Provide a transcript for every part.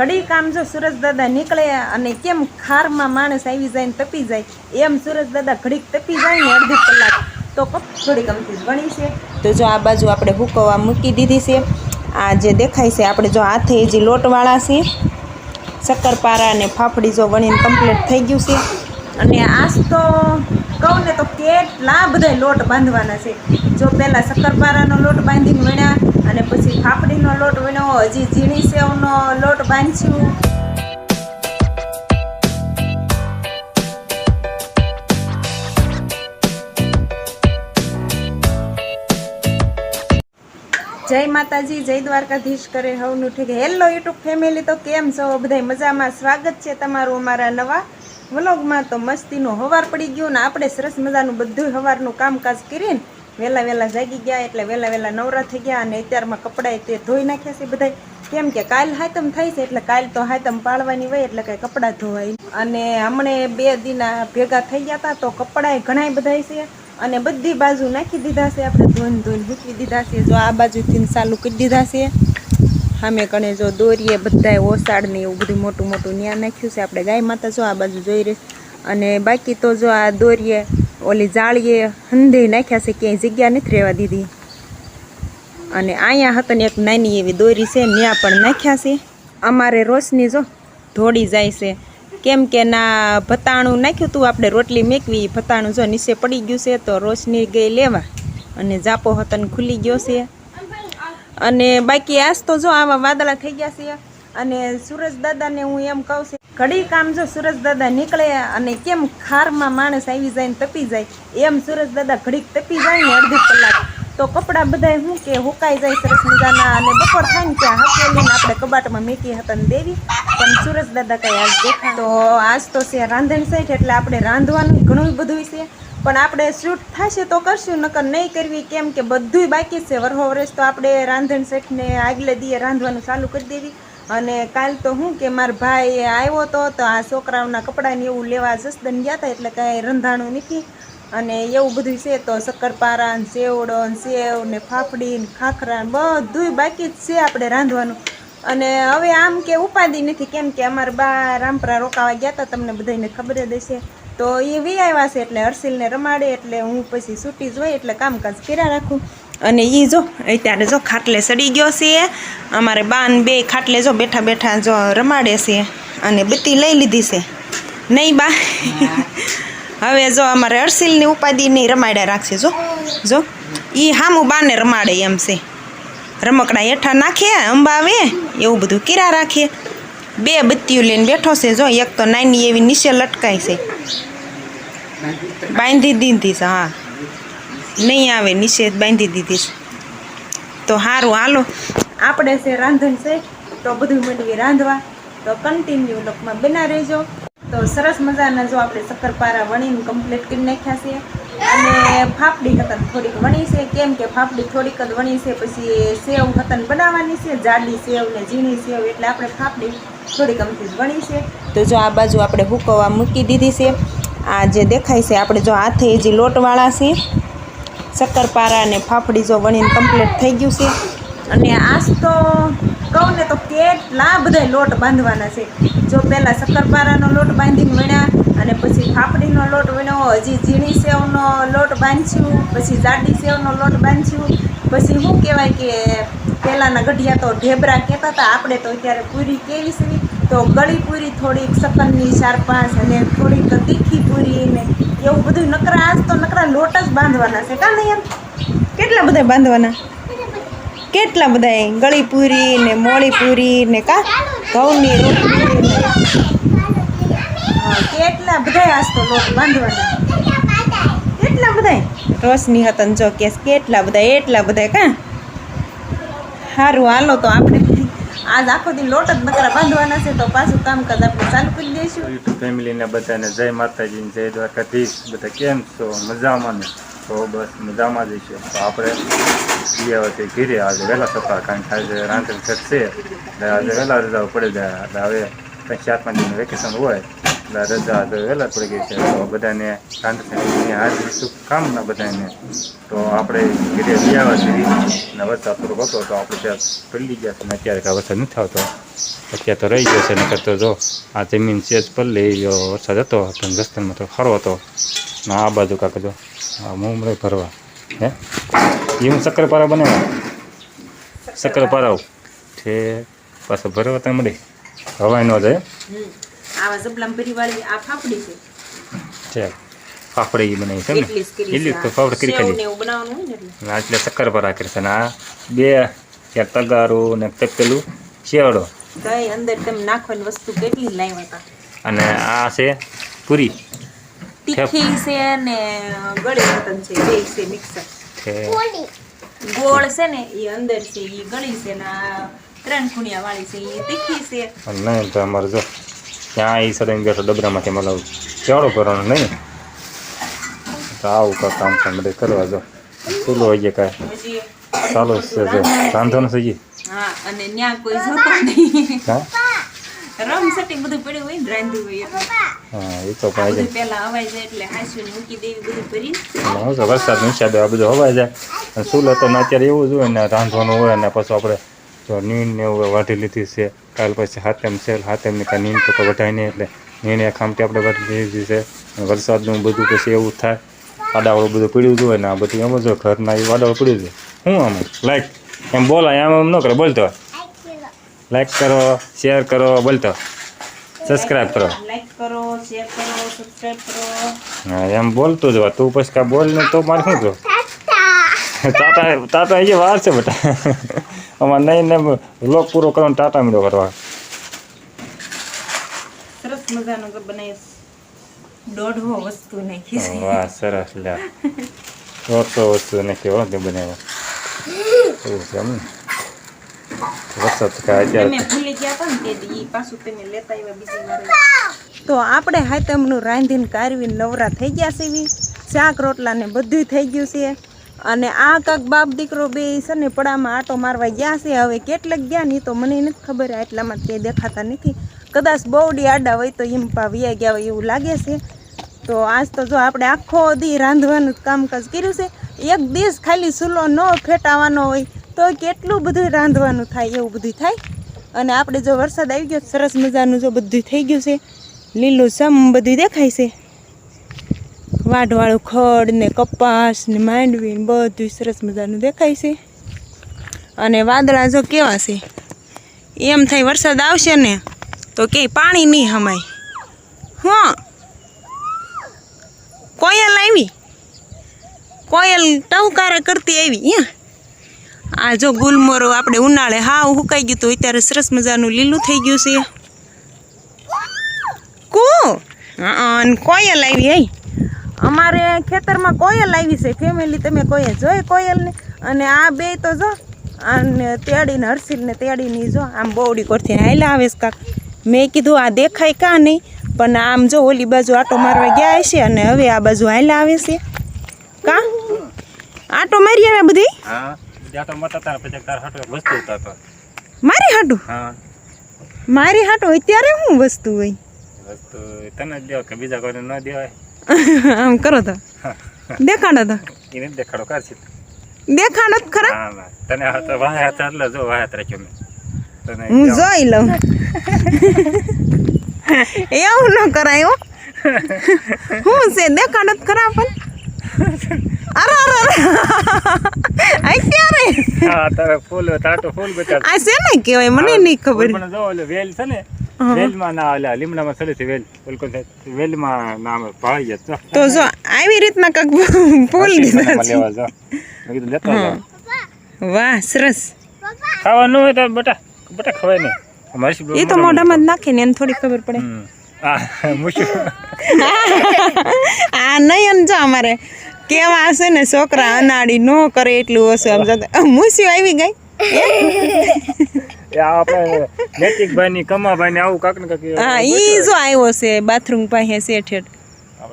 ઘડી કામ જો સુરજ દાદા નીકળે અને કેમ ખારમાં માણસ આવી જાય ને તપી જાય, એમ સુરજ દાદા ઘડીક તપી જાય ને અડધી કલાક. તો કપ થોડીક અમથી વણી છે. તો જો આ બાજુ આપણે હુકવા મૂકી દીધી છે. આ જે દેખાય છે, આપણે જો હાથે જે લોટવાળા છે, શક્કરપારા અને ફાફડી જો વણીને કમ્પ્લીટ થઈ ગયું છે. અને આજ તો કહું ને તો કેટલા બધા લોટ બાંધવાના છે. જો પહેલાં શક્કરપારાનો લોટ બાંધીને વણ્યા અને પછી ફાફડીનો લોટ વણ્યો હજી ઝીણી સેવનો લોટ બાંધ્યું. જય માતાજી, જય દ્વારકાધીશ કરે હવનું ઠીક. હેલો યુટ્યુબ ફેમિલી તો કેમ છો? બધાય મજામાં? સ્વાગત છે તમારું અમારા નવા વ્લોગમાં તો મસ્તીનો હવાર પડી ગયો ને આપણે સરસ મજાનું બધું હવારનું કામકાજ કરીને વહેલા વહેલા જાગી ગયા એટલે વહેલા વહેલા નવરા થઈ ગયા અને અત્યારમાં કપડાં તે ધોઈ નાખ્યા છે બધાય. કેમ કે કાલ હાતમ થાય છે એટલે કાલ તો હાતમ પાળવાની હોય એટલે કાંઈ કપડાં ધોવાય અને હમણે બે દીના ભેગા થઈ ગયા હતા તો કપડાય ઘણાય બધાય છે અને બધી બાજુ નાખી દીધા છે. આપણે ધોઈને ધોઈને મૂકી દીધા છે. જો આ બાજુથી ચાલુ કરી દીધા છે. સામે કણે જો દોરીએ બધાએ ઓસાડને એવું બધું મોટું મોટું ન્યા નાખ્યું છે. આપણે ગાય માતા જો આ બાજુ જોઈ રહી. અને બાકી તો જો આ દોરીએ ઓલી જાળીએ હંધે નાખ્યા છે, ક્યાંય જગ્યા નથી રહેવા દીધી. અને અહીંયા હતા એક નાની એવી દોરી છે ત્યાં પણ નાખ્યા છે. અમારે રોશની જો ધોડી જાય છે. કેમ કે ના ભતાણું નાખ્યું હતું આપણે રોટલી મેકવી, ભતાણું જો નીચે પડી ગયું છે, તો રોશની ગઈ લેવા. અને જાપો હતન ખુલી ગયો છે. અને બાકી આજ તો જો આવા વાદળા થઈ ગયા છે અને સુરજ દાદાને હું એમ કહું છું, ઘડી કામ જો સુરજ દાદા નીકળે અને કેમ ખારમાં માણસ આવી જાય ને તપી જાય, એમ સુરજ દાદા ઘડીક તપી જાય ને અડધી કલાક. તો કપડાં બધા શું કે હુકાઈ જાય સરસ મજાના અને બપોર થાય ને ત્યાં હકેલીને આપણે કબાટમાં મેકી હતા ને દેવી, પણ સુરજ દાદા કઈ આજ દેખા તો આજ તો છે રાંધણ સેઠ એટલે આપણે રાંધવાનું ઘણું બધું છે. પણ આપણે શૂટ થશે તો કરશું, નકર નહીં કરવી કેમ કે બધુંય બાકી છે. વરહો વરસ તો આપણે રાંધણ શેઠને આગલે દીએ રાંધવાનું ચાલુ કરી દેવી. અને કાલ તો હું કે મારા ભાઈ આવ્યો તો તો આ છોકરાઓના કપડાને એવું લેવા જસદન ગયા હતા એટલે કાંઈ રંધાણું નથી. અને એવું બધું છે તો શક્કરપારા ને સેવડો ને સેવ ને ફાફડી ને ખાખરા ને બધુંય બાકી જ છે આપણે રાંધવાનું. અને હવે આમ કે ઉપાધિ નથી, કેમ કે અમારા બા રામપરા રોકાવા ગયા હતા તમને બધાને ખબર જ હશે. તો એ વી આવ્યા છે એટલે હર્ષિલને રમાડે એટલે હું પછી છૂટી જ હોય એટલે કામકાજ કર્યા રાખું. અને એ જો, અત્યારે જો ખાટલે સડી ગયો છે. અમારે બાન બે ખાટલે જો બેઠા બેઠા જો રમાડે છે અને બત્તી લઈ લીધી છે. નહીં બા? હવે જો અમારે હર્ષિલની નહીં રમાડ્યા રાખશે, જો. જો. એ હામું બાને રમાડે એમ છે. રમકડા હેઠા નાખીએ અંબાવે, એવું બધું કર્યા રાખીએ બે બત્તીઓ લઈને બેઠો છે, જો. એક તો નાની એવી નીચે લટકાય છે. બાંધી દીધી છે, હા. નહીં આવે નિષેધ બાંધી દીધી છે. તો સારું હાલો. આપણે છે રાંધણ છે, તો બધું મળીએ રાંધવા. તો કન્ટિન્યુ લોકમાં બના રહેજો. તો સરસ મજાના જો આપણે શક્કરપારા વણીને કમ્પ્લીટ કરી નાખ્યા છે. અને ફાફડી હતન થોડીક વણી છે, કેમ કે ફાફડી થોડીક જ વણી છે, પછી સેવ હતન બનાવવાની છે, જાડી સેવ ને ઝીણી સેવ, એટલે આપણે ફાફડી થોડીક અમથી વણી છે. તો જો આ બાજુ આપણે હુકવા મૂકી દીધી છે. આ જે દેખાય છે, આપણે જો હાથે જે લોટવાળા છે, શક્કરપારા અને ફાફડી જો વણીને કમ્પ્લીટ થઈ ગયું છે. અને આજ તો કહું ને તો કેટલા બધા લોટ બાંધવાના છે. જો પહેલાં શક્કરપારાનો લોટ બાંધીને વણ્યા અને પછી ફાફડીનો લોટ વણ્યો, હજી ઝીણી સેવનો લોટ બાંધ્યું, પછી જાડી સેવનો લોટ બાંધ્યું. પછી શું કહેવાય કે પહેલાંના ગઢિયા તો ઢેબરા કહેતા હતા, આપણે તો અત્યારે પૂરી કેવી છે? તો ગળી પૂરી થોડીક સકનની ચાર પાંચ અને થોડીક તીખી પૂરી ને એવું બધું નકરા આજ તો નકરા લોટ જ બાંધવાના છે. કાં નહીં એમ? કેટલા બધા બાંધવાના? કેટલા બધા ગળી પૂરી ને મોળી પૂરી ને કા? ઘઉંની રોટલી હા, કેટલા બધા આજ તો લોટ બાંધવાના? કેટલા બધા રોશની હતા જો કેસ કેટલા બધા એટલા બધા કા? સારું હાલો તો આપણે આજ આખો દી લોટ જ નકરા બાંધવાના છે તો પાછું કામકાજ આપણે ચાલુ કરી દઈશું. યુટ્યુબ ફેમિલીને બધાને. જય માતાજી જય દ્વારકાધીશ. બધા કેમ છો? મજામાં ને? તો બસ મજામાં જ છે. તો આપણે ગયા વખતે ઘીરે આજે વહેલા સફા કારણ કે આજે રાંધણ છે એટલે આજે વહેલા રજાઓ પડી જાય એટલે હવે. કંઈ ચાર પાંચ વેકેશન હોય એટલે રજા તો વહેલા પડી ગઈ છે તો બધાને રાંધણ હાજરી શુભકામના બધાને તો આપણે ઘરે ગયા સુધી અને વરસાદ થોડોક હતો તો આપણે ત્યાં પલળી ગયા છે ને અત્યારે કાંઈ વરસાદ નથી આવતો અત્યારે તો રહી ગયો છે ને કરતો જો આ જમીન છે જ પલ્લે ગયો વરસાદ હતો પણ રસ્તામાં તો ખરો હતો ને આ બાજુ કાંક જો આ મુમરે ભરવા હે એ હું શક્કરપારા બનાવ્યા શક્કરપારા છે પાછો ભરવા ત્યાં મળે? હવાય ન જાય આવા જબલામ ભરી વાળી આ ફાફડી છે. છે. ફાફડી બનાવી છે ને એટલી તો ફાફડી કરી ખાલી. ને એટલે. અને પર એટલે છે ને આ બે એક તગારું ને તપેલું શેવડો કઈ અંદર તમે નાખવાની વસ્તુ કેટલી લાવ્યા હતા? અને આ છે પૂરી. તીખી છે ને ગળી છે બે છે મિક્સર. છે ગોળ છે ને એ અંદર છે એ ગળી છે ને આ ત્રણ ખૂણિયા વાળી છે એ તીખી છે. નહીં તો અમારે જો ત્યાં એ સદાઈ બેઠો ડબરામાંથી મતલબ કેવડો કરવાનો નહીં. તો આવું કાંઈ કામ કામ બધે કરવા જો. ચૂલો હોય છે કાંઈ. ચાલો છે જો. રાંધવાનું છે જી હા અને ન્યા કોઈ જોતો નહીં. હા? રમ સટી બધું પડ્યું હોય ને રાંધ્યું હોય. હા એ તો બધું જાય પહેલા હવાઈ જાય એટલે હાંસુને મૂકી દેવી બધું ભરી હું તો વરસાદનું હિસાબે આ બધું હવાઈ જાય. અને સુલતો ને અત્યારે એવું જ હોય ને રાંધવાનું હોય ને પછી આપણે જો નીણ ને એવું વાઢી લીધી છે. કાલ પછી હાથેમ છે હાથેમની કાંઈ નીણ તો વઢાય નહીં એટલે નીણ એક ખામટી આપણે વાઢી લીધી છે. વરસાદનું બધું પછી એવું થાય. વાડાવાળું બધું પીડ્યું જ હોય ને આ બધું એમ જ હોય ઘરના એ વાડાવાળું પીડ્યું છે શું આમ લાઈક એમ બોલાય એમ એમ ન કરે બોલતો લાઈક કરો શેર કરો બોલતો સબસ્ક્રાઈબ કરો. લાઈક કરો શેર કરો સબસ્ક્રાઈબ કરો. હા એમ બોલતું જ હોય. તું પછી કાં બોલ ને તો મારે શું કહું તાતા. તાતા એ વાર છે બેટા અમારે નહીં ને લોક પૂરો કરવાનો ટાટા મીડો કરવા. સરસ મજાનો બનાવી દોઢો વસ્તુ નાખી વાહ સરસ લે દોઢસો વસ્તુ નાખી હો તે બનાવ્યો એવું. છે એમ વરસાદ તો અત્યારે ભૂલી ગયા હતા ને તે દી પાછું તમે લેતા આવ્યા બીજી વાર તો આપણે હાતમનું રાંધીને કારવીને નવરા થઈ ગયા છે શાક રોટલા ને બધું થઈ ગયું છે. અને આ કાક બાપ દીકરો બે છે ને પડામાં આટો મારવા ગયા છે. હવે કેટલાક ગયા ને ઈ તો મને નથી ખબર એટલામાં તે દેખાતા નથી. કદાચ બહુડી આડા હોય તો એમ પા વ્યા ગયા હોય એવું લાગે છે. તો આજ તો જો આપણે આખો દી રાંધવાનું કામકાજ કર્યું છે. એક દિવસ ખાલી ચૂલો ન ફેટાવાનો હોય તો કેટલું બધું રાંધવાનું થાય એવું બધું થાય. અને આપણે જો વરસાદ આવી ગયો સરસ મજાનું જો બધું થઈ ગયું છે. લીલું સમ બધું દેખાય છે. વાઢવાળું ખડ ને કપાસ ને માંડવી ને બધું સરસ મજાનું દેખાય છે. અને વાદળા જો કેવા છે? એમ થાય વરસાદ આવશે ને, તો કે પાણી નહીં હમાય. હા. કોયલ આવી. કોયલ ટહુકારા કરતી આવી યા આ જો ગુલમોરો આપણે ઉનાળે હાવ હુકાઈ ગયું તો અત્યારે સરસ મજાનું લીલું થઈ ગયું છે. કુ? કોયલ આવી હઈ અમારે ખેતરમાં કોયલ આવી છે. ફેમિલી તમે કોઈ જોઈ કોયલને? અને આ બે તો જો અને તેડીને હર્ષિલને તેડીને જો આમ બોવડી કોરથી હાલ્યા આવે છે કાક. મેં કીધું આ દેખાય કા નહીં? પણ આમ જો ઓલી બાજુ આટો મારવા ગયા હશે અને હવે આ બાજુ હાલ્યા આવે છે. કા? આટો મારી આવે બધી? મારી હાટું? હા. મારી હાટું? અત્યારે શું વસ્તુ હોય? વસ્તુ તને જ કે બીજા કોઈને ન દેવાય? આમ કરો તો દેખાડો તો એને જ દેખાડો કર છે દેખાડો તો ખરા હા આ તો વાહ હાથ એટલે જો વાહ હાથ રાખ્યો મેં તને હું. જોઈ લઉં એવું ન કરાયો હું છે દેખાડો તો ખરા પણ અરે અરે અરે ક્યારે હા તારે ફૂલ તાટો ફૂલ બચાર આ છે ને કહેવાય મને નહીં ખબર પણ જો ઓલે વેલ છે ને. વેલમાં ના એટલે લીમડામાં ચડે છે વેલ બિલકુલ વેલમાં નામ ભાળી જાય તો જો આવી રીતના કક ફૂલ દીધા છે કીધું લેતો વાહ સરસ ખાવાનું હોય તો બટા બટા ખવાય નહીં એ તો મોઢામાં જ નાખે ને એને થોડી ખબર પડે આ નહીં આ જો અમારે કેવા હશે ને છોકરા અનાડી નો કરે એટલું ઓછું આમ જતા મૂસ્યું આવી ગઈ આપણે નૈતિકભાઈ ની કમાભાઈ ને આવું કાક ને કાક હા ઈ જો આવ્યો છે બાથરૂમ પાસે શેઠ હેઠ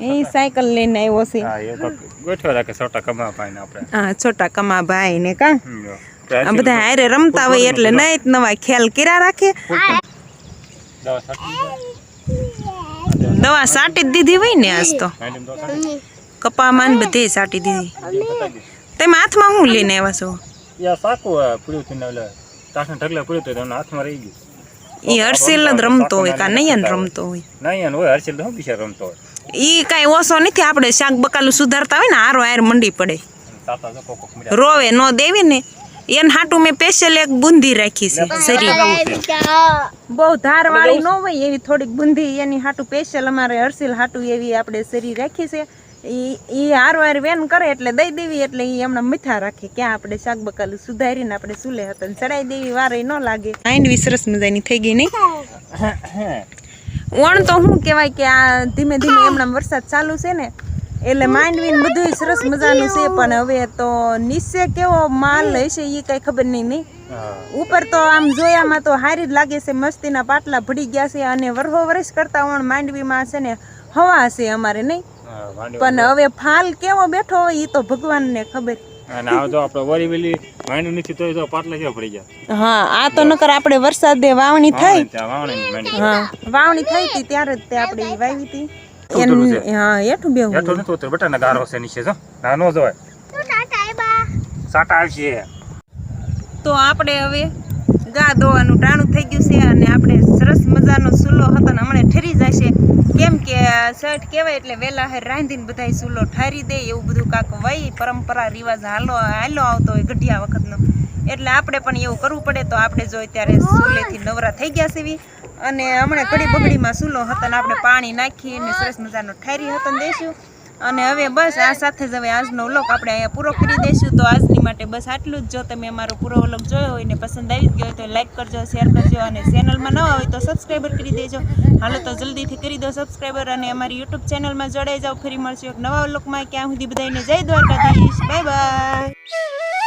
એ સાયકલ લઈને આવ્યો છે. હા એ કાક ગોઠવા રાખે સોટા કમાભાઈ ને આપણે. હા છોટા કમા ને કા આ બધા હારે રમતા હોય એટલે નહીં નવા ખ્યાલ કર્યા રાખે. દવા સાટી જ દીધી હોય ને આજ તો. કપામાં ને બધે સાટી દીધી. તમે હાથમાં હું લઈને આવ્યા છો? યા સાકુ થઈને ઓલે તાસને ઢગલે પડ્યો તો એના હાથમાં રહી ગયું. ઈ હર્ષિલ જ રમતો હોય કા નયન રમતો હોય? નહીં હોય હર્ષિલ તો બિચાર રમતો હોય? ઈ કાંઈ ઓછો નથી આપણે શાક બકાલું સુધારતા હોય ને હારો હાર મંડી પડે. રોવે નો દેવી ને એને હાટું મેં સ્પેશિયલ એક બુંદી રાખી છે શરીર. બહુ ધાર વાળી ન હોય એવી થોડીક બુંદી એની હાટું સ્પેશિયલ અમારે હર્ષિલ હાટું એવી આપણે શરીર રાખી છે. ઈ ઈ હાર વાર વેન કરે એટલે દઈ દેવી એટલે ઈ હમણાં મીઠા રાખે. ક્યાં આપણે શાક બકાલું સુધારીને આપણે સુલે હતા ને ચડાઈ દેવી વારે ન લાગે. આઈન સરસ મજાની થઈ ગઈ નહીં? ઓણ તો શું કહેવાય કે આ ધીમે ધીમે હમણાં વરસાદ ચાલુ છે ને એટલે માંડવીને બધું સરસ મજાનું છે પણ હવે તો નીચે કેવો માલ હશે એ કઈ ખબર નહીં નહીં ઉપર તો આમ જોયામાં તો હારી જ લાગે છે મસ્તીના પાટલા ભડી ગયા છે અને વરહો વરસ કરતા વણ માંડવીમાં છે ને હવા છે અમારે નહીં. માંડવી. પણ હવે ફાલ કેવો બેઠો હોય એ તો ભગવાનને ખબર. અને આ જો આપણે વરી વેલી માંડવી નથી તોય તો પાટલા કેવા પડી ગયા. હા આ તો નકર આપણે વરસાદે વાવણી થાય વાવણી. હા થઈ હતી ત્યારે જ તે આપણે વાવી હતી. હા હેઠું બેહું હેઠો નથી બટાના ગારો છે નીચે જો. ના નો જોવાય. સાટા આવશે. તો આપણે હવે ગા દોવાનું ટાણું થઈ ગયું છે અને આપણે સરસ મજાનો સુલો હતો ને હમણાં શર્ટ કહેવાય એટલે વહેલા હે રાંધીને બધાય ચૂલો ઠારી દે, એવું બધું કાંક વય, પરંપરા, રિવાજ હાલો હાલો આવતો હોય ગઢિયા વખતનો. એટલે આપણે પણ એવું કરવું પડે તો આપણે જો અત્યારે ચૂલેથી નવરા થઈ ગયા છે અને હમણાં ઘડી બગડીમાં ચૂલો હતો ને આપણે પાણી નાખી અને સરસ મજાનો ઠારી હતો ને અને હવે બસ આ સાથે જ હવે આજનો વ્લોગ આપણે અહીંયા પૂરો કરી દઈશું. તો આજની માટે બસ આટલું જ. જો તમે અમારો પૂરો વ્લોગ જોયો હોય ને પસંદ આવી ગયો હોય તો લાઈક કરજો, શેર કરજો અને ચેનલમાં નવા હોય તો સબસ્ક્રાઈબર કરી દેજો. હાલો તો જલ્દીથી કરી દો સબસ્ક્રાઈબર અને અમારી યુટ્યુબ ચેનલમાં જોડાઈ જાઓ. ફરી મળશું એક નવા વ્લોગમાં. ક્યાં સુધી બધાને જય દ્વારકાધીશ. Bye bye.